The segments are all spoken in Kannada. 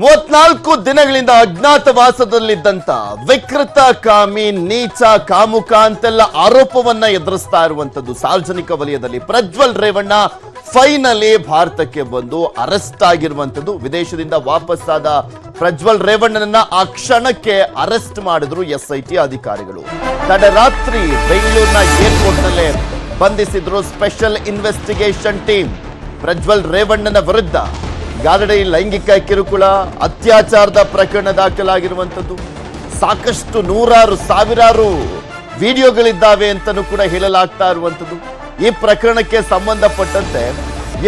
ಮೂವತ್ನಾಲ್ಕು ದಿನಗಳಿಂದ ಅಜ್ಞಾತವಾಸದಲ್ಲಿದ್ದಂತ ವಿಕೃತ ಕಾಮಿ, ನೀಚ, ಕಾಮುಕ ಅಂತೆಲ್ಲ ಆರೋಪವನ್ನ ಎದುರಿಸ್ತಾ ಇರುವಂತದ್ದು ಸಾರ್ವಜನಿಕ ವಲಯದಲ್ಲಿ. ಪ್ರಜ್ವಲ್ ರೇವಣ್ಣ ಫೈನಲಿ ಭಾರತಕ್ಕೆ ಬಂದು ಅರೆಸ್ಟ್ ಆಗಿರುವಂತದ್ದು. ವಿದೇಶದಿಂದ ವಾಪಸ್ಸಾದ ಪ್ರಜ್ವಲ್ ರೇವಣ್ಣನನ್ನ ಆ ಕ್ಷಣಕ್ಕೆ ಅರೆಸ್ಟ್ ಮಾಡಿದ್ರು ಎಸ್ ಐ ಟಿ ಅಧಿಕಾರಿಗಳು. ತಡರಾತ್ರಿ ಬೆಂಗಳೂರಿನ ಏರ್ಪೋರ್ಟ್ನಲ್ಲೇ ಬಂಧಿಸಿದ್ರು ಸ್ಪೆಷಲ್ ಇನ್ವೆಸ್ಟಿಗೇಷನ್ ಟೀಮ್ ಪ್ರಜ್ವಲ್ ರೇವಣ್ಣನ ವಿರುದ್ಧ ಈ ಲೈಂಗಿಕ ಕಿರುಕುಳ, ಅತ್ಯಾಚಾರದ ಪ್ರಕರಣ ದಾಖಲಾಗಿರುವಂಥದ್ದು. ಸಾಕಷ್ಟು ನೂರಾರು, ಸಾವಿರಾರು ವಿಡಿಯೋಗಳಿದ್ದಾವೆ ಅಂತಲೂ ಕೂಡ ಹೇಳಲಾಗ್ತಾ ಇರುವಂಥದ್ದು. ಈ ಪ್ರಕರಣಕ್ಕೆ ಸಂಬಂಧಪಟ್ಟಂತೆ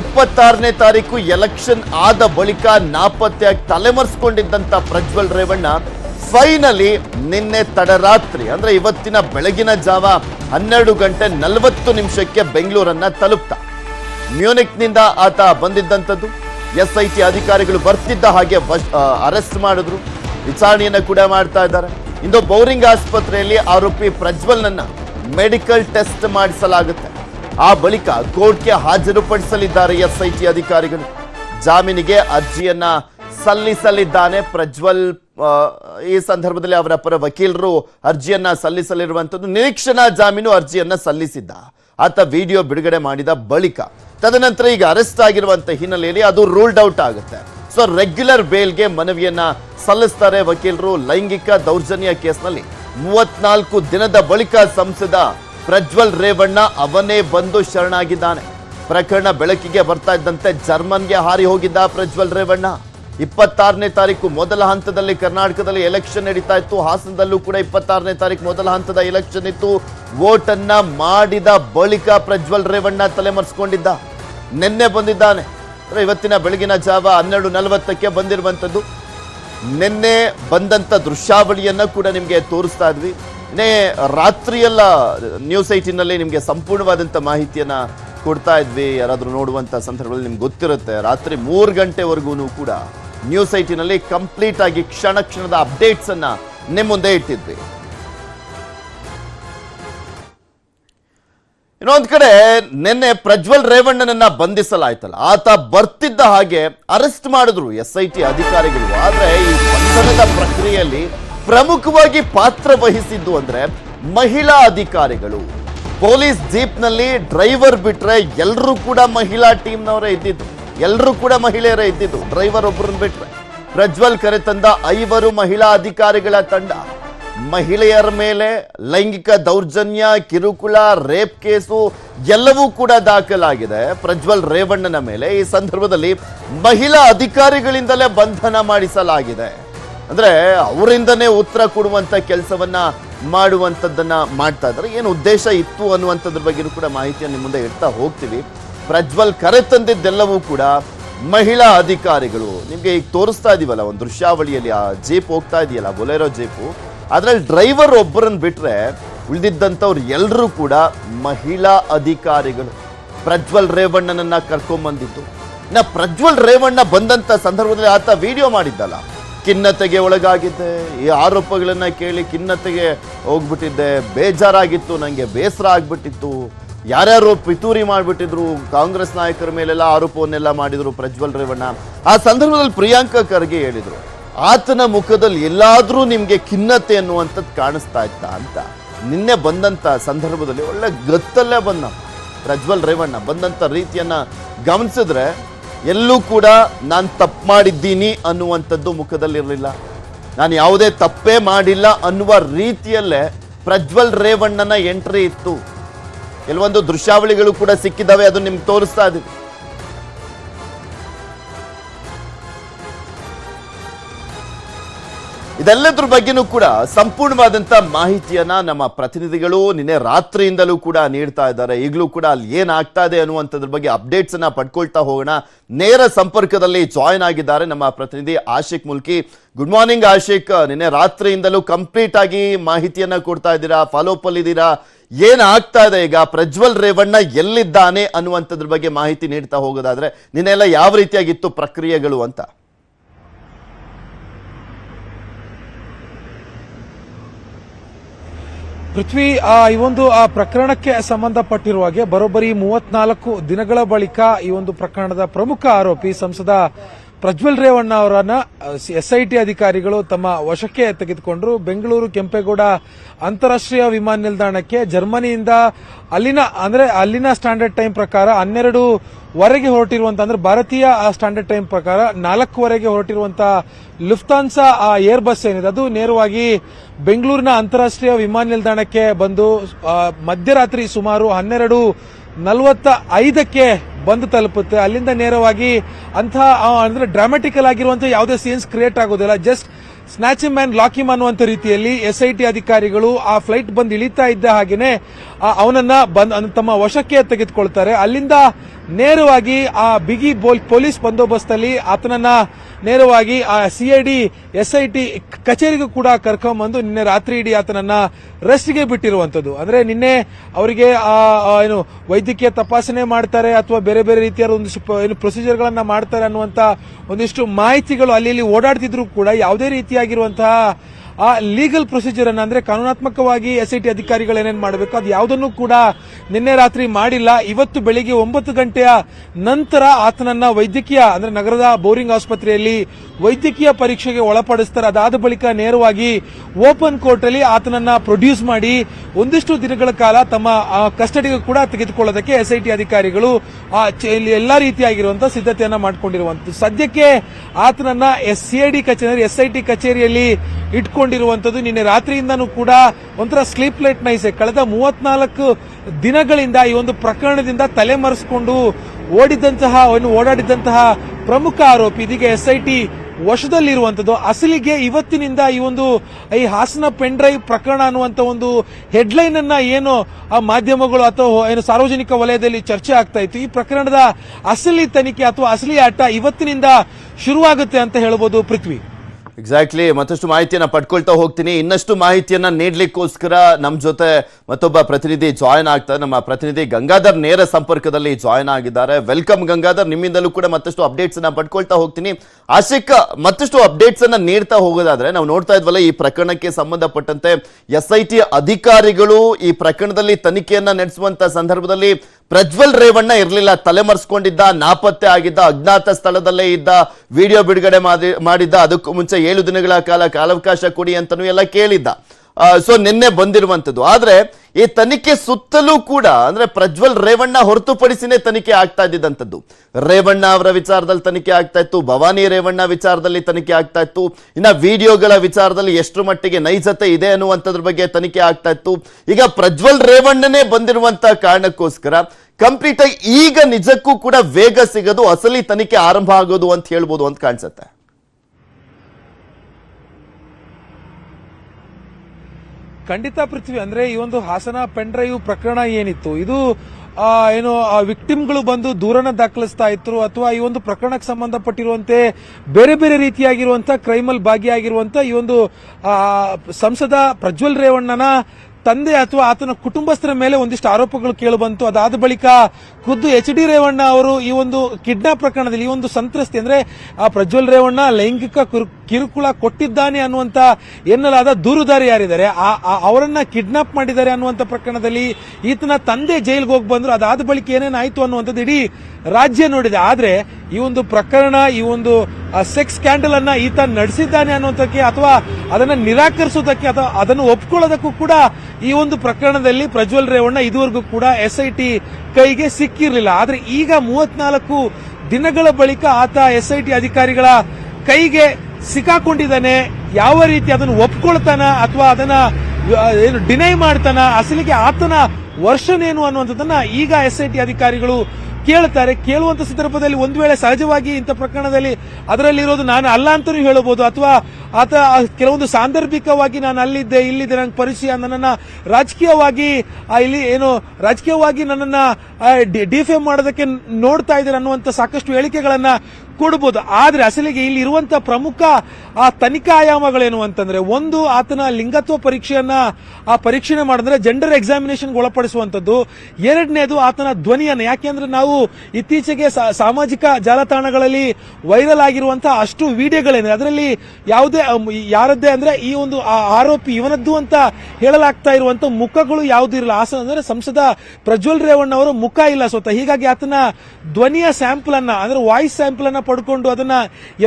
ಇಪ್ಪತ್ತಾರನೇ ತಾರೀಕು ಎಲೆಕ್ಷನ್ ಆದ ಬಳಿಕ ನಾಪತ್ತೆಯಾಗಿ ತಲೆಮರೆಸ್ಕೊಂಡಿದ್ದಂಥ ಪ್ರಜ್ವಲ್ ರೇವಣ್ಣ ಫೈನಲಿ ನಿನ್ನೆ ತಡರಾತ್ರಿ, ಅಂದ್ರೆ ಇವತ್ತಿನ ಬೆಳಗಿನ ಜಾವ ಹನ್ನೆರಡು ಗಂಟೆ ನಲವತ್ತು ನಿಮಿಷಕ್ಕೆ ಬೆಂಗಳೂರನ್ನ ತಲುಪ್ತ. ಮ್ಯೂನಿಕ್ನಿಂದ ಆತ ಬಂದಿದ್ದಂಥದ್ದು. ಎಸ್ ಐ ಟಿ ಅಧಿಕಾರಿಗಳು ಬರ್ತಿದ್ದ ಹಾಗೆ ಅರೆಸ್ಟ್ ಮಾಡಿದ್ರು. ವಿಚಾರಣೆಯನ್ನು ಕೂಡ ಮಾಡ್ತಾ ಇದ್ದಾರೆ. ಇಂದು ಬೌರಿಂಗ್ ಆಸ್ಪತ್ರೆಯಲ್ಲಿ ಆರೋಪಿ ಪ್ರಜ್ವಲ್ನನ್ನ ಮೆಡಿಕಲ್ ಟೆಸ್ಟ್ ಮಾಡಿಸಲಾಗುತ್ತೆ. ಆ ಬಳಿಕ ಕೋರ್ಟ್ಗೆ ಹಾಜರುಪಡಿಸಲಿದ್ದಾರೆ ಎಸ್ ಐ ಟಿ ಅಧಿಕಾರಿಗಳು. ಜಾಮೀನಿಗೆ ಅರ್ಜಿಯನ್ನ ಸಲ್ಲಿಸಲಿದ್ದಾನೆ ಪ್ರಜ್ವಲ್ ಈ ಸಂದರ್ಭದಲ್ಲಿ ಅವರ ಪರ ವಕೀಲರು ಅರ್ಜಿಯನ್ನ ಸಲ್ಲಿಸಲಿರುವಂಥದ್ದು ನಿರೀಕ್ಷಣಾ ಜಾಮೀನು ಅರ್ಜಿಯನ್ನ ಸಲ್ಲಿಸಿದ್ದ. ಆತ ವಿಡಿಯೋ ಬಿಡುಗಡೆ ಮಾಡಿದ ಬಳಿಕ ತದನಂತರ ಈಗ ಅರೆಸ್ಟ್ ಆಗಿರುವಂತ ಹಿನ್ನೆಲೆಯಲ್ಲಿ ಅದು ರೂಲ್ಡ್ ಔಟ್ ಆಗುತ್ತೆ. ಸೊ ರೆಗ್ಯುಲರ್ ಬೇಲ್ಗೆ ಮನವಿಯನ್ನ ಸಲ್ಲಿಸ್ತಾರೆ ವಕೀಲರು. ಲೈಂಗಿಕ ದೌರ್ಜನ್ಯ ಕೇಸ್ನಲ್ಲಿ ಮೂವತ್ನಾಲ್ಕು ದಿನದ ಬಳಿಕ ಸಂಸದ ಪ್ರಜ್ವಲ್ ರೇವಣ್ಣ ಅವನೇ ಬಂದು ಶರಣಾಗಿದ್ದಾನೆ. ಪ್ರಕರಣ ಬೆಳಕಿಗೆ ಬರ್ತಾ ಇದ್ದಂತೆ ಜರ್ಮನ್ಗೆ ಹಾರಿ ಹೋಗಿದ್ದ ಪ್ರಜ್ವಲ್ ರೇವಣ್ಣ. ಇಪ್ಪತ್ತಾರನೇ ತಾರೀಕು ಮೊದಲ ಹಂತದಲ್ಲಿ ಕರ್ನಾಟಕದಲ್ಲಿ ಎಲೆಕ್ಷನ್ ನಡೀತಾ ಇತ್ತು. ಹಾಸನದಲ್ಲೂ ಕೂಡ ಇಪ್ಪತ್ತಾರನೇ ತಾರೀಕು ಮೊದಲ ಹಂತದ ಎಲೆಕ್ಷನ್ ಇತ್ತು. ವೋಟನ್ನ ಮಾಡಿದ ಬಳಿಕ ಪ್ರಜ್ವಲ್ ರೇವಣ್ಣ ತಲೆಮರೆಸ್ಕೊಂಡಿದ್ದ. ನಿನ್ನೆ ಬಂದಿದ್ದಾನೆ. ಅಂದರೆ ಇವತ್ತಿನ ಬೆಳಗಿನ ಜಾವ ಹನ್ನೆರಡು ನಲವತ್ತಕ್ಕೆ ಬಂದಿರುವಂಥದ್ದು. ನಿನ್ನೆ ಬಂದಂಥ ದೃಶ್ಯಾವಳಿಯನ್ನು ಕೂಡ ನಿಮಗೆ ತೋರಿಸ್ತಾ ಇದ್ವಿ. ಇನ್ನೇ ರಾತ್ರಿಯೆಲ್ಲ ನ್ಯೂಸ್ ಐಟಿನಲ್ಲಿ ನಿಮಗೆ ಸಂಪೂರ್ಣವಾದಂಥ ಮಾಹಿತಿಯನ್ನು ಕೊಡ್ತಾ ಇದ್ವಿ. ಯಾರಾದರೂ ನೋಡುವಂಥ ಸಂದರ್ಭದಲ್ಲಿ ನಿಮ್ಗೆ ಗೊತ್ತಿರುತ್ತೆ. ರಾತ್ರಿ ಮೂರು ಗಂಟೆವರೆಗೂ ಕೂಡ ನ್ಯೂಸ್ ಐಟಿನಲ್ಲಿ ಕಂಪ್ಲೀಟ್ ಆಗಿ ಕ್ಷಣ ಕ್ಷಣದ ಅಪ್ಡೇಟ್ಸನ್ನು ನಿಮ್ಮ ಮುಂದೆ ಇಟ್ಟಿದ್ವಿ. ಇನ್ನೊಂದ್ ಕಡೆ ನಿನ್ನೆ ಪ್ರಜ್ವಲ್ ರೇವಣ್ಣನನ್ನ ಬಂಧಿಸಲಾಯ್ತಲ್ಲ. ಆತ ಬರ್ತಿದ್ದ ಹಾಗೆ ಅರೆಸ್ಟ್ ಮಾಡಿದ್ರು ಎಸ್ ಐ ಟಿ ಅಧಿಕಾರಿಗಳು. ಆದ್ರೆ ಈ ಬಂಧನದ ಪ್ರಕ್ರಿಯೆಯಲ್ಲಿ ಪ್ರಮುಖವಾಗಿ ಪಾತ್ರ ವಹಿಸಿದ್ದು ಅಂದ್ರೆ ಮಹಿಳಾ ಅಧಿಕಾರಿಗಳು. ಪೊಲೀಸ್ ಜೀಪ್ನಲ್ಲಿ ಡ್ರೈವರ್ ಬಿಟ್ರೆ ಎಲ್ಲರೂ ಕೂಡ ಮಹಿಳಾ ಟೀಮ್ನವರೇ ಇದ್ದಿದ್ದು. ಎಲ್ಲರೂ ಕೂಡ ಮಹಿಳೆಯರೇ ಇದ್ದಿದ್ದು. ಡ್ರೈವರ್ ಒಬ್ಬರನ್ನ ಬಿಟ್ರೆ. ಪ್ರಜ್ವಲ್ ಕರೆತಂದ ಐವರು ಮಹಿಳಾ ಅಧಿಕಾರಿಗಳ ತಂಡ. ಮಹಿಳೆಯರ ಮೇಲೆ ಲೈಂಗಿಕ ದೌರ್ಜನ್ಯ, ಕಿರುಕುಳ, ರೇಪ್ ಕೇಸು ಎಲ್ಲವೂ ಕೂಡ ದಾಖಲಾಗಿದೆ. ಪ್ರಜ್ವಲ್ ರೇವಣ್ಣನ ಮೇಲೆ ಈ ಸಂದರ್ಭದಲ್ಲಿ ಮಹಿಳಾ ಅಧಿಕಾರಿಗಳಿಂದಲೇ ಬಂಧನ ಮಾಡಿಸಲಾಗಿದೆ. ಅಂದ್ರೆ ಅವರಿಂದನೇ ಉತ್ತರ ಕೊಡುವಂತ ಕೆಲಸವನ್ನ ಮಾಡುವಂಥದ್ದನ್ನ ಮಾಡ್ತಾ ಇದ್ದಾರೆ. ಏನು ಉದ್ದೇಶ ಇತ್ತು ಅನ್ನುವಂಥದ್ರ ಬಗ್ಗೆನೂ ಕೂಡ ಮಾಹಿತಿಯನ್ನು ನಿಮ್ಮ ಮುಂದೆ ಇಡ್ತಾ ಹೋಗ್ತೀವಿ. ಪ್ರಜ್ವಲ್ ಕರೆ ತಂದಿದ್ದೆಲ್ಲವೂ ಕೂಡ ಮಹಿಳಾ ಅಧಿಕಾರಿಗಳು. ನಿಮ್ಗೆ ಈಗ ತೋರಿಸ್ತಾ ಇದೀವಲ್ಲ, ಒಂದು ದೃಶ್ಯಾವಳಿಯಲ್ಲಿ ಆ ಜೀಪ್ ಹೋಗ್ತಾ ಇದೆಯಲ್ಲ, ಬೊಲೆರೋ ಜೀಪು. ಅದ್ರಲ್ಲಿ ಡ್ರೈವರ್ ಒಬ್ಬರನ್ನ ಬಿಟ್ಟರೆ ಉಳಿದಿದ್ದಂಥವ್ರು ಎಲ್ಲರೂ ಕೂಡ ಮಹಿಳಾ ಅಧಿಕಾರಿಗಳು. ಪ್ರಜ್ವಲ್ ರೇವಣ್ಣನನ್ನ ಕರ್ಕೊಂಬಂದಿದ್ದು. ನಾ ಪ್ರಜ್ವಲ್ ರೇವಣ್ಣ ಬಂದಂತ ಸಂದರ್ಭದಲ್ಲಿ ಆತ ವಿಡಿಯೋ ಮಾಡಿದ್ದಲ್ಲ. ಖಿನ್ನತೆಗೆ ಒಳಗಾಗಿದ್ದೆ. ಈ ಆರೋಪಗಳನ್ನ ಕೇಳಿ ಖಿನ್ನತೆಗೆ ಹೋಗ್ಬಿಟ್ಟಿದ್ದೆ. ಬೇಜಾರಾಗಿತ್ತು ನನಗೆ ಬೇಸರ ಆಗ್ಬಿಟ್ಟಿತ್ತು. ಯಾರ್ಯಾರು ಪಿತೂರಿ ಮಾಡಿಬಿಟ್ಟಿದ್ರು. ಕಾಂಗ್ರೆಸ್ ನಾಯಕರ ಮೇಲೆಲ್ಲ ಆರೋಪವನ್ನೆಲ್ಲ ಮಾಡಿದ್ರು ಪ್ರಜ್ವಲ್ ರೇವಣ್ಣ. ಆ ಸಂದರ್ಭದಲ್ಲಿ ಪ್ರಿಯಾಂಕಾ ಖರ್ಗೆ ಹೇಳಿದ್ರು. ಆತನ ಮುಖದಲ್ಲಿ ಎಲ್ಲಾದರೂ ನಿಮಗೆ ಖಿನ್ನತೆ ಅನ್ನುವಂಥದ್ದು ಕಾಣಿಸ್ತಾ ಇತ್ತ ಅಂತ. ನಿನ್ನೆ ಬಂದಂತ ಸಂದರ್ಭದಲ್ಲಿ ಒಳ್ಳೆ ಗತ್ತಲ್ಲೇ ಬಂದ ಪ್ರಜ್ವಲ್ ರೇವಣ್ಣ ಬಂದಂತ ರೀತಿಯನ್ನ ಗಮನಿಸಿದ್ರೆ ಎಲ್ಲೂ ಕೂಡ ನಾನು ತಪ್ಪು ಮಾಡಿದ್ದೀನಿ ಅನ್ನುವಂಥದ್ದು ಮುಖದಲ್ಲಿರಲಿಲ್ಲ. ನಾನು ಯಾವುದೇ ತಪ್ಪೇ ಮಾಡಿಲ್ಲ ಅನ್ನುವ ರೀತಿಯಲ್ಲೇ ಪ್ರಜ್ವಲ್ ರೇವಣ್ಣನ ಎಂಟ್ರಿ ಇತ್ತು. ಕೆಲವೊಂದು ದೃಶ್ಯಾವಳಿಗಳು ಕೂಡ ಸಿಕ್ಕಿದ್ದಾವೆ ಅದು ನಿಮ್ಗೆ ತೋರಿಸ್ತಾ ಇದೀವಿ ಇದೆಲ್ಲದ್ರ ಬಗ್ಗೆನೂ ಕೂಡ ಸಂಪೂರ್ಣವಾದಂತ ಮಾಹಿತಿಯನ್ನ ನಮ್ಮ ಪ್ರತಿನಿಧಿಗಳು ನಿನ್ನೆ ರಾತ್ರಿಯಿಂದಲೂ ಕೂಡ ನೀಡ್ತಾ ಇದ್ದಾರೆ. ಈಗಲೂ ಕೂಡ ಅಲ್ಲಿ ಏನಾಗ್ತಾ ಇದೆ ಅನ್ನುವಂಥದ್ರ ಬಗ್ಗೆ ಅಪ್ಡೇಟ್ಸ್ ಅನ್ನ ಪಡ್ಕೊಳ್ತಾ ಹೋಗೋಣ. ನೇರ ಸಂಪರ್ಕದಲ್ಲಿ ಜಾಯ್ನ್ ಆಗಿದ್ದಾರೆ ನಮ್ಮ ಪ್ರತಿನಿಧಿ Ashiq Mulki. Good morning Ashiq. ನಿನ್ನೆ ರಾತ್ರಿಯಿಂದಲೂ ಕಂಪ್ಲೀಟ್ ಆಗಿ ಮಾಹಿತಿಯನ್ನ ಕೊಡ್ತಾ ಇದ್ದೀರಾ? ಫಾಲೋಅಪ್ ಅಲ್ಲಿ ಇದ್ದೀರಾ? ಏನ್ ಆಗ್ತಾ ಇದೆ ಈಗ? ಪ್ರಜ್ವಲ್ ರೇವಣ್ಣ ಎಲ್ಲಿದ್ದಾನೆ ಅನ್ನುವಂಥದ್ರ ಬಗ್ಗೆ ಮಾಹಿತಿ ನೀಡ್ತಾ ಹೋಗೋದಾದ್ರೆ ನಿನ್ನೆಲ್ಲ ಯಾವ ರೀತಿಯಾಗಿತ್ತು ಪ್ರಕ್ರಿಯೆಗಳು ಅಂತ? ಪೃಥ್ವಿ, ಆ, ಈ ಒಂದು, ಆ, ಪ್ರಕರಣಕ್ಕೆ ಸಂಬಂಧಪಟ್ಟಿರುವ ಹಾಗೆ ಬರೋಬ್ಬರಿ ಮೂವತ್ನಾಲ್ಕು ದಿನಗಳ ಬಳಿಕ ಈ ಒಂದು ಪ್ರಕರಣದ ಪ್ರಮುಖ ಆರೋಪಿ ಸಂಸದ ಪ್ರಜ್ವಲ್ ರೇವಣ್ಣ ಅವರನ್ನ ಎಸ್ ಐ ಟಿ ಅಧಿಕಾರಿಗಳು ತಮ್ಮ ವಶಕ್ಕೆ ತೆಗೆದುಕೊಂಡ್ರು. ಬೆಂಗಳೂರು ಕೆಂಪೇಗೌಡ ಅಂತಾರಾಷ್ಟ್ರೀಯ ವಿಮಾನ ನಿಲ್ದಾಣಕ್ಕೆ ಜರ್ಮನಿಯಿಂದ ಅಲ್ಲಿನ, ಅಂದ್ರೆ ಅಲ್ಲಿನ ಸ್ಟ್ಯಾಂಡರ್ಡ್ ಟೈಮ್ ಪ್ರಕಾರ ಹನ್ನೆರಡು ವರೆಗೆ ಹೊರಟಿರುವಂತ ಅಂದ್ರೆ ಭಾರತೀಯ ಸ್ಟ್ಯಾಂಡರ್ಡ್ ಟೈಮ್ ಪ್ರಕಾರ ನಾಲ್ಕುವರೆಗೆ ಹೊರಟಿರುವಂತ ಲುಫ್ತಾನ್ಸ ಆ ಏರ್ ಬಸ್ ಏನಿದೆ, ಅದು ನೇರವಾಗಿ ಬೆಂಗಳೂರಿನ ಅಂತಾರಾಷ್ಟ್ರೀಯ ವಿಮಾನ ನಿಲ್ದಾಣಕ್ಕೆ ಬಂದು ಮಧ್ಯರಾತ್ರಿ ಸುಮಾರು ಹನ್ನೆರಡು ನಲವತ್ತ ಐದಕ್ಕೆ ಬಂದು ತಲುಪುತ್ತೆ. ಅಲ್ಲಿಂದ ನೇರವಾಗಿ ಅಂತಹ ಅಂದ್ರೆ ಡ್ರಾಮೆಟಿಕಲ್ ಆಗಿರುವಂತ ಯಾವುದೇ ಸೀನ್ಸ್ ಕ್ರಿಯೇಟ್ ಆಗೋದಿಲ್ಲ. Just snatching man lock him ಅನ್ನುವಂತ ರೀತಿಯಲ್ಲಿ ಎಸ್ ಐ ಟಿ ಅಧಿಕಾರಿಗಳು ಆ ಫ್ಲೈಟ್ ಬಂದು ಇಳಿತಾ ಇದ್ದ ಹಾಗೇನೆ ಅವನನ್ನ ಬಂದ್, ತಮ್ಮ ವಶಕ್ಕೆ ತೆಗೆದುಕೊಳ್ತಾರೆ. ಅಲ್ಲಿಂದ ನೇರವಾಗಿ ಆ ಬಿಗಿ ಬೋಲ್- ಪೊಲೀಸ್ ಬಂದೋಬಸ್ತಲ್ಲಿ ಆತನನ್ನ ನೇರವಾಗಿ ಆ ಸಿಐಡಿ ಎಸ್ ಐ ಟಿ ಕಚೇರಿಗೂ ಕೂಡ ಕರ್ಕೊಂಡ್ಬಂದು ನಿನ್ನೆ ರಾತ್ರಿ ಇಡೀ ಆತನನ್ನ ರೆಸ್ಟ್ಗೆ ಬಿಟ್ಟಿರುವಂತದ್ದು ಅಂದ್ರೆ ನಿನ್ನೆ ಅವರಿಗೆ ಆ ಏನು ವೈದ್ಯಕೀಯ ತಪಾಸಣೆ ಮಾಡ್ತಾರೆ ಅಥವಾ ಬೇರೆ ಬೇರೆ ರೀತಿಯ ಒಂದಿಷ್ಟು ಏನು ಪ್ರೊಸೀಜರ್ ಗಳನ್ನ ಮಾಡ್ತಾರೆ ಅನ್ನುವಂತ ಒಂದಿಷ್ಟು ಮಾಹಿತಿಗಳು ಅಲ್ಲಿ ಇಲ್ಲಿ ಓಡಾಡ್ತಿದ್ರು ಕೂಡ ಯಾವುದೇ ರೀತಿಯಾಗಿರುವಂತಹ ಆ ಲೀಗಲ್ ಪ್ರೊಸೀಜರ್ ಅನ್ನ ಅಂದ್ರೆ ಕಾನೂನಾತ್ಮಕವಾಗಿ ಎಸ್ ಐ ಟಿ ಅಧಿಕಾರಿಗಳು ಏನೇನ್ ಮಾಡಬೇಕು, ಅದು ಯಾವುದನ್ನು ಕೂಡ ನಿನ್ನೆ ರಾತ್ರಿ ಮಾಡಿಲ್ಲ. ಇವತ್ತು ಬೆಳಿಗ್ಗೆ ಒಂಬತ್ತು ಗಂಟೆಯ ನಂತರ ಆತನನ್ನ ವೈದ್ಯಕೀಯ ಅಂದ್ರೆ ನಗರದ ಬೋರಿಂಗ್ ಆಸ್ಪತ್ರೆಯಲ್ಲಿ ವೈದ್ಯಕೀಯ ಪರೀಕ್ಷೆಗೆ ಒಳಪಡಿಸ್ತಾರೆ. ಅದಾದ ಬಳಿಕ ನೇರವಾಗಿ ಓಪನ್ ಕೋರ್ಟ್ ಅಲ್ಲಿ ಆತನನ್ನ ಪ್ರೊಡ್ಯೂಸ್ ಮಾಡಿ ಒಂದಿಷ್ಟು ದಿನಗಳ ಕಾಲ ತಮ್ಮ ಕಸ್ಟಡಿಗೆ ಕೂಡ ತೆಗೆದುಕೊಳ್ಳೋದಕ್ಕೆ ಎಸ್ ಐ ಟಿ ಅಧಿಕಾರಿಗಳು ಎಲ್ಲಾ ರೀತಿಯಾಗಿರುವಂತಹ ಸಿದ್ಧತೆಯನ್ನ ಮಾಡಿಕೊಂಡಿರುವಂತ, ಸದ್ಯಕ್ಕೆ ಆತನನ್ನ ಎಸ್ ಸಿ ಐ ಡಿ ಕಚೇರಿ ಎಸ್ ಐ ಟಿ ಕಚೇರಿಯಲ್ಲಿ ಇಟ್ಕೊಂಡಿರುವಂತದ್ದು ನಿನ್ನೆ ರಾತ್ರಿಯಿಂದನೂ ಕೂಡ ಒಂಥರ ಸ್ಲೀಪ್ ಲೈಟ್ ನೈಸೆ ಕಳೆದ ಮೂವತ್ನಾಲ್ಕು ದಿನಗಳಿಂದ ಈ ಒಂದು ಪ್ರಕರಣದಿಂದ ತಲೆಮರೆಸಿಕೊಂಡು ಓಡಿದಂತಹ ಓಡಾಡಿದಂತಹ ಪ್ರಮುಖ ಆರೋಪಿ, ಇದೀಗ ಎಸ್ ಐ ಟಿ ವಶದಲ್ಲಿರುವಂತದ್ದು ಅಸಲಿಗೆ ಇವತ್ತಿನಿಂದ ಈ ಒಂದು, ಈ ಹಾಸನ ಪೆನ್ ಡ್ರೈವ್ ಪ್ರಕರಣ ಅನ್ನುವಂತ ಒಂದು ಹೆಡ್ಲೈನ್ ಅನ್ನ ಏನು ಆ ಮಾಧ್ಯಮಗಳು ಅಥವಾ ಏನು ಸಾರ್ವಜನಿಕ ವಲಯದಲ್ಲಿ ಚರ್ಚೆ ಆಗ್ತಾ ಇತ್ತು. ಈ ಪ್ರಕರಣದ ಅಸಲಿ ತನಿಖೆ ಅಥವಾ ಅಸಲಿ ಆಟ ಇವತ್ತಿನಿಂದ ಶುರುವಾಗುತ್ತೆ ಅಂತ ಹೇಳ್ಬೋದು ಪೃಥ್ವಿ. ಎಕ್ಸಾಕ್ಟ್ಲಿ ಮತ್ತಷ್ಟು ಮಾಹಿತಿಯನ್ನ ಪಡ್ಕೊಳ್ತಾ ಹೋಗ್ತೀನಿ. ಇನ್ನಷ್ಟು ಮಾಹಿತಿಯನ್ನ ನೀಡ್ಲಿಕ್ಕೋಸ್ಕರ ನಮ್ಮ ಜೊತೆ ಮತ್ತೊಬ್ಬ ಪ್ರತಿನಿಧಿ ಜಾಯ್ನ್ ಆಗ್ತಾರೆ ನಮ್ಮ ಪ್ರತಿನಿಧಿ ಗಂಗಾಧರ್ ನೇರ ಸಂಪರ್ಕದಲ್ಲಿ ಜಾಯ್ನ್ ಆಗಿದ್ದಾರೆ. ವೆಲ್ಕಮ್ ಗಂಗಾಧರ್. ನಿಮ್ಮಿಂದಲೂ ಕೂಡ ಮತ್ತಷ್ಟು ಅಪ್ಡೇಟ್ಸ್ ಅನ್ನ ಪಡ್ಕೊಳ್ತಾ ಹೋಗ್ತೀನಿ. ಆಶಿಕ್, ಮತ್ತಷ್ಟು ಅಪ್ಡೇಟ್ಸನ್ನು ನೀಡ್ತಾ ಹೋಗೋದಾದ್ರೆ, ನಾವು ನೋಡ್ತಾ ಇದ್ವಲ್ಲ, ಈ ಪ್ರಕರಣಕ್ಕೆ ಸಂಬಂಧಪಟ್ಟಂತೆ ಎಸ್ ಅಧಿಕಾರಿಗಳು ಈ ಪ್ರಕರಣದಲ್ಲಿ ತನಿಖೆಯನ್ನ ನಡೆಸುವಂತ ಸಂದರ್ಭದಲ್ಲಿ ಪ್ರಜ್ವಲ್ ರೇವಣ್ಣ ಇರಲಿಲ್ಲ, ತಲೆಮರೆಸ್ಕೊಂಡಿದ್ದ, ನಾಪತ್ತೆ ಆಗಿದ್ದ, ಅಜ್ಞಾತ ಸ್ಥಳದಲ್ಲೇ ಇದ್ದ, ವಿಡಿಯೋ ಬಿಡುಗಡೆ ಮಾಡಿ ಮಾಡಿದ್ದ, ಅದಕ್ಕೂ ಮುಂಚೆ ಏಳು ದಿನಗಳ ಕಾಲ ಕಾಲಾವಕಾಶ ಕೊಡಿ ಅಂತನೂ ಎಲ್ಲ ಕೇಳಿದ್ದ. ಸೊ ನಿನ್ನೆ ಬಂದಿರುವಂತದ್ದು ಆದ್ರೆ ಈ ತನಿಖೆ ಸುತ್ತಲೂ ಕೂಡ, ಅಂದ್ರೆ ಪ್ರಜ್ವಲ್ ರೇವಣ್ಣ ಹೊರತುಪಡಿಸಿನೇ ತನಿಖೆ ಆಗ್ತಾ ಇದ್ದಿದ್ದಂಥದ್ದು. ರೇವಣ್ಣ ಅವರ ವಿಚಾರದಲ್ಲಿ ತನಿಖೆ ಆಗ್ತಾ ಇತ್ತು, ಭವಾನಿ ರೇವಣ್ಣ ವಿಚಾರದಲ್ಲಿ ತನಿಖೆ ಆಗ್ತಾ ಇತ್ತು, ಇನ್ನ ವಿಡಿಯೋಗಳ ವಿಚಾರದಲ್ಲಿ ಎಷ್ಟು ಮಟ್ಟಿಗೆ ನೈಜತೆ ಇದೆ ಅನ್ನುವಂಥದ್ರ ಬಗ್ಗೆ ತನಿಖೆ ಆಗ್ತಾ ಇತ್ತು. ಈಗ ಪ್ರಜ್ವಲ್ ರೇವಣ್ಣನೇ ಬಂದಿರುವಂತಹ ಕಾರಣಕ್ಕೋಸ್ಕರ ಕಂಪ್ಲೀಟ್ ಆಗಿ ಈಗ ನಿಜಕ್ಕೂ ಕೂಡ ವೇಗ ಸಿಗೋದು ಅಸಲಿ ತನಿಖೆ ಆರಂಭ ಆಗೋದು ಅಂತ ಹೇಳ್ಬೋದು ಅಂತ ಕಾಣಿಸುತ್ತೆ. ಖಂಡಿತ ಪೃಥ್ವಿ, ಅಂದ್ರೆ ಈ ಒಂದು ಹಾಸನ ಪೆನ್ ಡ್ರೈವ್ ಪ್ರಕರಣ ಏನಿತ್ತು? ಇದು ಏನು ವಿಕ್ಟಿಮ್ಗಳು ಬಂದು ದೂರನ ದಾಖಲಿಸ್ತಾ ಇದ್ರು, ಅಥವಾ ಈ ಒಂದು ಪ್ರಕರಣಕ್ಕೆ ಸಂಬಂಧಪಟ್ಟಿರುವಂತೆ ಬೇರೆ ಬೇರೆ ರೀತಿಯಾಗಿರುವಂತಹ ಕ್ರೈಮಲ್ ಭಾಗಿಯಾಗಿರುವಂತಹ ಈ ಒಂದು ಸಂಸದ ಪ್ರಜ್ವಲ್ ರೇವಣ್ಣನ ತಂದೆ ಅಥವಾ ಆತನ ಕುಟುಂಬಸ್ಥರ ಮೇಲೆ ಒಂದಿಷ್ಟು ಆರೋಪಗಳು ಕೇಳಿಬಂತು. ಅದಾದ ಬಳಿಕ ಖುದ್ದು ಎಚ್ ಡಿ ರೇವಣ್ಣ ಅವರು ಈ ಒಂದು ಕಿಡ್ನಾಪ್ ಪ್ರಕರಣದಲ್ಲಿ ಈ ಒಂದು ಸಂತ್ರಸ್ತಿ ಅಂದ್ರೆ ಆ ಪ್ರಜ್ವಲ್ ರೇವಣ್ಣ ಲೈಂಗಿಕ ಕಿರು- ಕಿರುಕುಳ ಕೊಟ್ಟಿದ್ದಾನೆ ಅನ್ನುವಂತ ಎನ್ನಲಾದ ದೂರುದಾರಿ ಯಾರಿದ್ದಾರೆ? ಅವರನ್ನ ಕಿಡ್ನಾಪ್ ಮಾಡಿದ್ದಾರೆ ಅನ್ನುವಂತ ಪ್ರಕರಣದಲ್ಲಿ ಈತನ ತಂದೆ ಜೈಲಿಗೆ ಹೋಗಿ ಬಂದ್ರು. ಅದಾದ ಬಳಿಕ ಏನೇನಾಯ್ತು ಅನ್ನುವಂಥದ್ದು ಇಡೀ ರಾಜ್ಯ ನೋಡಿದೆ. ಆದ್ರೆ ಈ ಒಂದು ಪ್ರಕರಣ, ಈ ಒಂದು ಸೆಕ್ಸ್ ಸ್ಕ್ಯಾಂಡಲ್ ಅನ್ನ ಈತ ನಡೆಸಿದ್ದಾನೆ ಅನ್ನೋದಕ್ಕೆ ಅಥವಾ ಅದನ್ನ ನಿರಾಕರಿಸೋದಕ್ಕೆ ಅಥವಾ ಅದನ್ನು ಒಪ್ಕೊಳ್ಳೋದಕ್ಕೂ ಕೂಡ ಈ ಒಂದು ಪ್ರಕರಣದಲ್ಲಿ ಪ್ರಜ್ವಲ್ ರೇವಣ್ಣ ಇದುವರೆಗೂ ಕೂಡ ಎಸ್ಐಟಿ ಕೈಗೆ ಸಿಕ್ಕಿರಲಿಲ್ಲ. ಆದ್ರೆ ಈಗ ಮೂವತ್ನಾಲ್ಕು ದಿನಗಳ ಬಳಿಕ ಆತ ಎಸ್ಐಟಿ ಅಧಿಕಾರಿಗಳ ಕೈಗೆ ಸಿಕ್ಕಾಕೊಂಡಿದ್ದಾನೆ. ಯಾವ ರೀತಿ ಅದನ್ನು ಒಪ್ಕೊಳ್ತಾನ ಅಥವಾ ಅದನ್ನ ಏನು ಡಿನೈ ಮಾಡ್ತಾನ, ಅಸಲಿಗೆ ಆತನ ವರ್ಷನ್ ಏನು ಅನ್ನುವಂಥದ್ದನ್ನ ಈಗ ಎಸ್ಐಟಿ ಅಧಿಕಾರಿಗಳು ಕೇಳ್ತಾರೆ ಕೇಳುವಂತ ಸಂದರ್ಭದಲ್ಲಿ ಒಂದು ವೇಳೆ ಸಹಜವಾಗಿ ಇಂಥ ಪ್ರಕರಣದಲ್ಲಿ ಅದರಲ್ಲಿರೋದು ನಾನು ಅಲ್ಲ ಅಂತಲೂ ಹೇಳಬಹುದು ಅಥವಾ ಆತ ಕೆಲವೊಂದು ಸಾಂದರ್ಭಿಕವಾಗಿ ನಾನು ಅಲ್ಲಿದ್ದೆ, ಇಲ್ಲಿದ್ದೆ, ನಂಗೆ ಪರಿಚಯ, ನನ್ನನ್ನ ರಾಜಕೀಯವಾಗಿ ಇಲ್ಲಿ ಏನು ರಾಜಕೀಯವಾಗಿ ನನ್ನನ್ನ ಡಿಫೇಮ್ ಮಾಡೋದಕ್ಕೆ ನೋಡ್ತಾ ಇದ್ದಾರೆ ಅನ್ನುವಂತ ಸಾಕಷ್ಟು ಹೇಳಿಕೆಗಳನ್ನ ಕೊಡ್ಬೋದು. ಆದ್ರೆ ಅಸಲಿಗೆ ಇಲ್ಲಿ ಇರುವಂತ ಪ್ರಮುಖ, ಆ, ತನಿಖಾ ಆಯಾಮಗಳೇನು ಅಂತಂದ್ರೆ ಒಂದು ಆತನ ಲಿಂಗತ್ವ ಪರೀಕ್ಷೆಯನ್ನ, ಆ ಪರೀಕ್ಷೆ ಮಾಡಿದ್ರೆ ಜೆಂಡರ್ ಎಕ್ಸಾಮಿನೇಷನ್ ಒಳಪಡಿಸುವಂತದ್ದು. ಎರಡನೇದು ಆತನ ಧ್ವನಿಯನ್ನು. ಯಾಕೆಂದ್ರೆ ನಾವು ಇತ್ತೀಚೆಗೆ ಸಾಮಾಜಿಕ ಜಾಲತಾಣಗಳಲ್ಲಿ ವೈರಲ್ ಆಗಿರುವಂತಹ ಅಷ್ಟು ವಿಡಿಯೋಗಳೇನು ಅದರಲ್ಲಿ ಯಾವುದೇ ಯಾರದ್ದೇ ಯಾರದ್ದೇ ಅಂದ್ರೆ ಈ ಒಂದು ಆರೋಪಿ ಇವನದ್ದು ಅಂತ ಹೇಳಲಾಗ್ತಾ ಇರುವಂತ ಮುಖಗಳು ಯಾವ್ದು ಇರಲ್ಲ. ಹಾಸನ ಅಂದ್ರೆ ಸಂಸದ ಪ್ರಜ್ವಲ್ ರೇವಣ್ಣ ಅವರು ಮುಖ ಇಲ್ಲ ಸ್ವತಃ. ಹೀಗಾಗಿ ಆತನ ಧ್ವನಿಯ ಸ್ಯಾಂಪಲ್ ಅನ್ನ, ಅಂದ್ರೆ ವಾಯ್ಸ್ ಸ್ಯಾಂಪಲ್ ಅನ್ನ ಪಡ್ಕೊಂಡು ಅದನ್ನ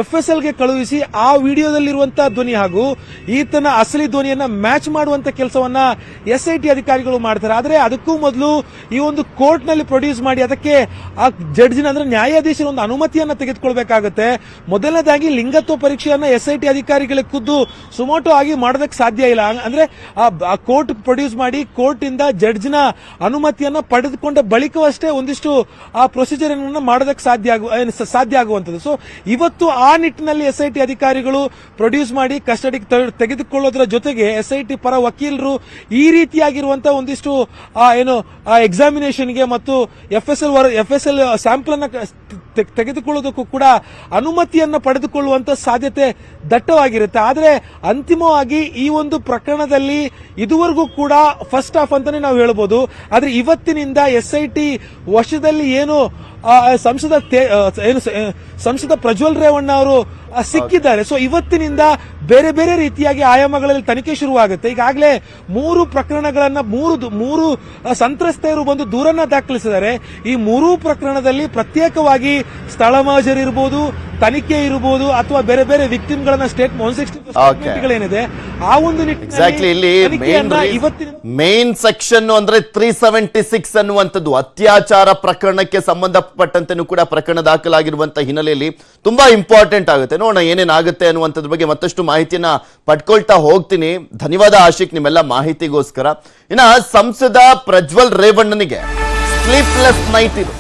ಎಫ್ ಎಸ್ ಎಲ್ಗೆ ಕಳುಹಿಸಿ ಆ ವಿಡಿಯೋದಲ್ಲಿರುವಂತ ಧ್ವನಿ ಹಾಗೂ ಈತನ ಅಸಲಿ ಧ್ವನಿಯನ್ನ ಮ್ಯಾಚ್ ಮಾಡುವಂತ ಕೆಲಸವನ್ನ ಎಸ್ ಐ ಟಿ ಅಧಿಕಾರಿಗಳು ಮಾಡ್ತಾರೆ. ಆದ್ರೆ ಅದಕ್ಕೂ ಮೊದಲು ಈ ಒಂದು ಕೋರ್ಟ್ನಲ್ಲಿ ಪ್ರೊಡ್ಯೂಸ್ ಮಾಡಿ ಅದಕ್ಕೆ ಆ ಜಡ್ಜಿನ, ಅಂದ್ರೆ ನ್ಯಾಯಾಧೀಶರ ಒಂದು ಅನುಮತಿಯನ್ನ ತೆಗೆದುಕೊಳ್ಬೇಕಾಗುತ್ತೆ. ಮೊದಲನೇದಾಗಿ ಲಿಂಗತ್ವ ಪರೀಕ್ಷೆಯನ್ನ ಎಸ್ ಐ ಟಿ ಅಧಿಕಾರಿಗಳಿಗೆ ಖುದ್ದು ಸುಮೋಟೋ ಆಗಿ ಮಾಡೋದಕ್ಕೆ ಸಾಧ್ಯ ಇಲ್ಲ. ಅಂದ್ರೆ ಆ ಕೋರ್ಟ್ ಪ್ರೊಡ್ಯೂಸ್ ಮಾಡಿ ಕೋರ್ಟ್ ಇಂದ ಜಡ್ಜ್ನ ಅನುಮತಿಯನ್ನ ಪಡೆದುಕೊಂಡ ಬಳಿಕವಷ್ಟೇ ಒಂದಿಷ್ಟು ಆ ಪ್ರೊಸೀಜರ್ ಮಾಡೋದಕ್ಕೆ ಸಾಧ್ಯ ಆಗುವ ಸಾಧ್ಯ ಆಗುವಂತದ್ದು ಸೊ ಇವತ್ತು ಆ ನಿಟ್ಟಿನಲ್ಲಿ ಎಸ್ ಐ ಟಿ ಅಧಿಕಾರಿಗಳು ಪ್ರೊಡ್ಯೂಸ್ ಮಾಡಿ ಕಸ್ಟಡಿಗೆ ತೆಗೆದುಕೊಳ್ಳೋದ್ರ ಜೊತೆಗೆ ಎಸ್ ಐ ಟಿ ಪರ ವಕೀಲರು ಈ ರೀತಿಯಾಗಿರುವಂತಹ ಒಂದಿಷ್ಟು ಏನು ಎಕ್ಸಾಮಿನೇಷನ್ಗೆ ಮತ್ತು F S L F S L sample ಅನ್ನ ತೆಗೆದುಕೊಳ್ಳೋದಕ್ಕೂ ಕೂಡ ಅನುಮತಿಯನ್ನು ಪಡೆದುಕೊಳ್ಳುವಂತ ಸಾಧ್ಯತೆ ದಟ್ಟವಾಗಿರುತ್ತೆ. ಆದರೆ ಅಂತಿಮವಾಗಿ ಈ ಒಂದು ಪ್ರಕರಣದಲ್ಲಿ ಇದುವರೆಗೂ ಕೂಡ ಫಸ್ಟ್ ಹಾಫ್ ಅಂತಾನೆ ನಾವು ಹೇಳ್ಬೋದು. ಆದರೆ ಇವತ್ತಿನಿಂದ ಎಸ್ ಐ ಟಿ ವಶದಲ್ಲಿ ಏನು ಸಂಸದ ಏನು ಸಂಸದ ಪ್ರಜ್ವಲ್ ರೇವಣ್ಣ ಅವರು ಸಿಕ್ಕಿದ್ದಾರೆ. ಸೊ ಇವತ್ತಿನಿಂದ ಬೇರೆ ಬೇರೆ ರೀತಿಯಾಗಿ ಆಯಾಮಗಳಲ್ಲಿ ತನಿಖೆ ಶುರುವಾಗುತ್ತೆ. ಈಗಾಗಲೇ ಮೂರು ಪ್ರಕರಣಗಳನ್ನ, ಮೂರು ಮೂರು ಸಂತ್ರಸ್ತೆಯರು ಬಂದು ದೂರನ್ನ ದಾಖಲಿಸಿದ್ದಾರೆ. ಈ ಮೂರೂ ಪ್ರಕರಣದಲ್ಲಿ ಪ್ರತ್ಯೇಕವಾಗಿ ಸ್ಥಳ ಮಾಜರಿರ್ಬೋದು ತನಿಖೆ ಇರಬಹುದು ಅಥವಾ ಬೇರೆ ಬೇರೆ ವಿಕ್ಟಿಮ್ಗಳನ್ನ ಸ್ಟೇಟ್ ಒನ್ ಸಿಕ್ಸ್ಟಿ ಏನಿದೆ ಆ ಒಂದು ಎಕ್ಸಾಕ್ಟ್ಲಿ ಇಲ್ಲಿ ಮೇನ್ ಸೆಕ್ಷನ್ ಅಂದ್ರೆ ತ್ರೀ ಸೆವೆಂಟಿ ಸಿಕ್ಸ್ ಅನ್ನುವಂಥದ್ದು ಅತ್ಯಾಚಾರ ಪ್ರಕರಣಕ್ಕೆ ಸಂಬಂಧಪಟ್ಟಂತೆನೂ ಕೂಡ ಪ್ರಕರಣ ದಾಖಲಾಗಿರುವಂತಹ ಹಿನ್ನೆಲೆಯಲ್ಲಿ ತುಂಬಾ ಇಂಪಾರ್ಟೆಂಟ್ ಆಗುತ್ತೆ. ನೋಡೋಣ ಏನೇನಾಗುತ್ತೆ ಅನ್ನುವಂಥದ್ರ ಬಗ್ಗೆ ಮತ್ತಷ್ಟು ಮಾಹಿತಿಯನ್ನ ಪಡ್ಕೊಳ್ತಾ ಹೋಗ್ತೀನಿ. ಧನ್ಯವಾದ ಆಶಿಕ್ ನಿಮ್ಮೆಲ್ಲ ಮಾಹಿತಿಗೋಸ್ಕರ. ಇನ್ನ ಸಂಸದ ಪ್ರಜ್ವಲ್ ರೇವಣ್ಣನಿಗೆ ಸ್ಲೀಪ್ಲೆಸ್ ನೈಟ್ ಇದು.